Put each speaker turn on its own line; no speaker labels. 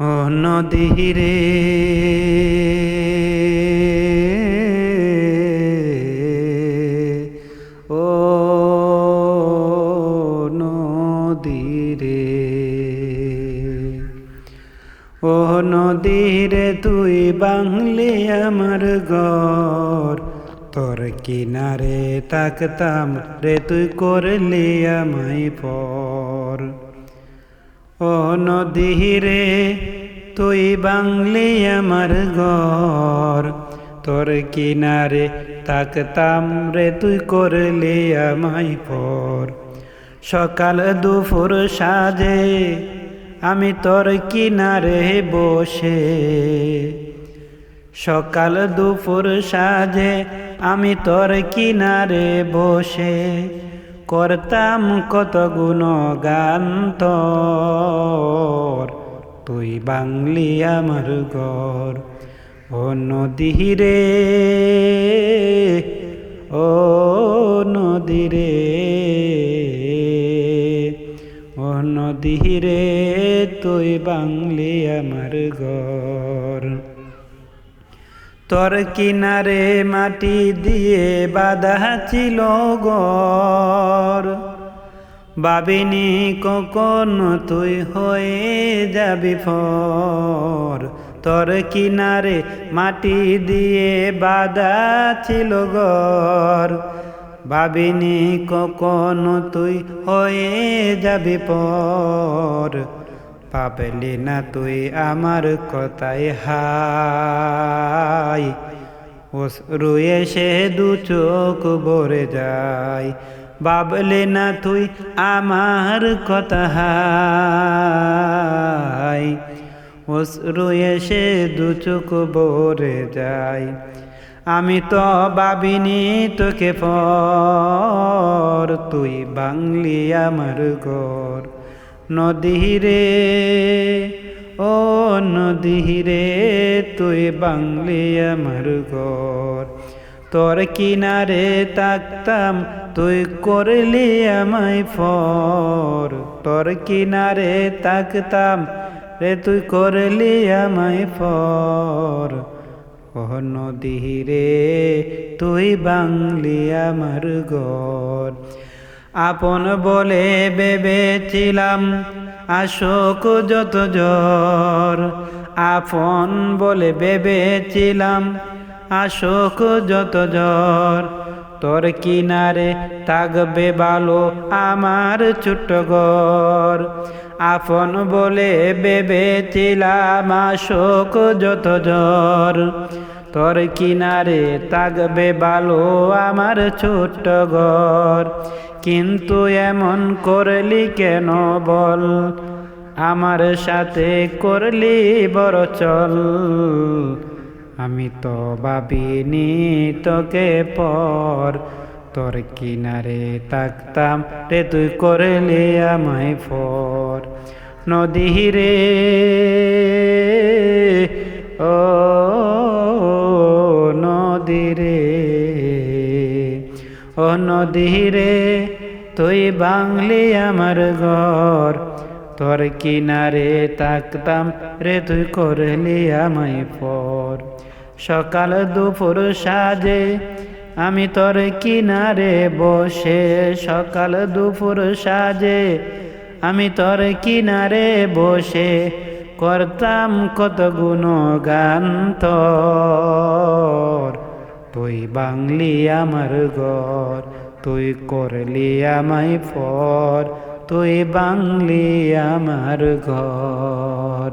ও নদী রে। ও নদী রে। ও নদী রে, তুই বাংলি আমার ঘর। তোর কিনারে তাকতাম রে, তুই করলি আমায় পর। ও নদী রে, তুই বাংলি আমার ঘর। তোর কিনারে তাকতাম রে, তুই করলি আমায় পর। সকাল দুপুর সাজে, আমি তোর কিনারে বসে। সকাল দুপুর সাজে, আমি তোর কিনারে বসে। করতাম কত গুণ গান তুই বাংলি আমার ঘর ও নদী রে, ও নদী রে, ও নদী রে, তুই বাংলি আমার ঘর তোর কিনারে মাটি দিয়ে বাধা ছিল গর বাবিনি, কখন তুই হয়ে যাবি ফর? তোর কিনারে মাটি দিয়ে বাধা ছিল গর ভাবিনি কখন তুই হয়ে যাবি পর পাবলি না তুই আমার কথায় হাই। ওস রুয়ে সে দু চোখ ভরে যায়। বাবলে না তুই আমার কথা হাই। রুয়ে সে দু চোখ ভরে যায়। আমি তো ভাবিনি তোকে পর। তুই বাংলি আমার ঘর। নদী রে ও নদী রে তুই বাংলি আমার ঘর। তোর কিনারে তাকতাম তুই করলি আমায় ফর। তোর কিনারে তাকতাম রে তুই করলি আমায় ফর। ও নদী রে তুই বাংলি আমার ঘর। আপন বলে ভেবেছিলাম, আশোক যত জ্বর। আপন বলে ভেবেছিলাম, আশোক যত জ্বর। তোর কিনারে থাকবে ভালো আমার ছোট্ট ঘর। আপন বলে ভেবেছিলাম, আশোক যত জ্বর। তোর কিনারে থাকবে ভালো আমার ছোট্ট ঘর। কিন্তু এমন করলি কেন বল? আমার সাথে করলি বড় চল। আমি তো ভাবিনি তোকে পর। তোর কিনারে তাকতাম রে, তুই করলি আমায় ফর। নদী রে ও নদী রে তুই বাংলি আমার ঘর। তোর কিনারে তাকতাম রে, তুই করলি আমায় পর। সকাল দুপুর সাজে, আমি তোর কিনারে বসে। সকাল দুপুর সাজে, আমি তোর কিনারে বসে। করতাম কত গুণ গান তোর। তুই বাংলি আমার ঘর তুই করলি আমায় ফর তুই বাংলি আমার ঘর।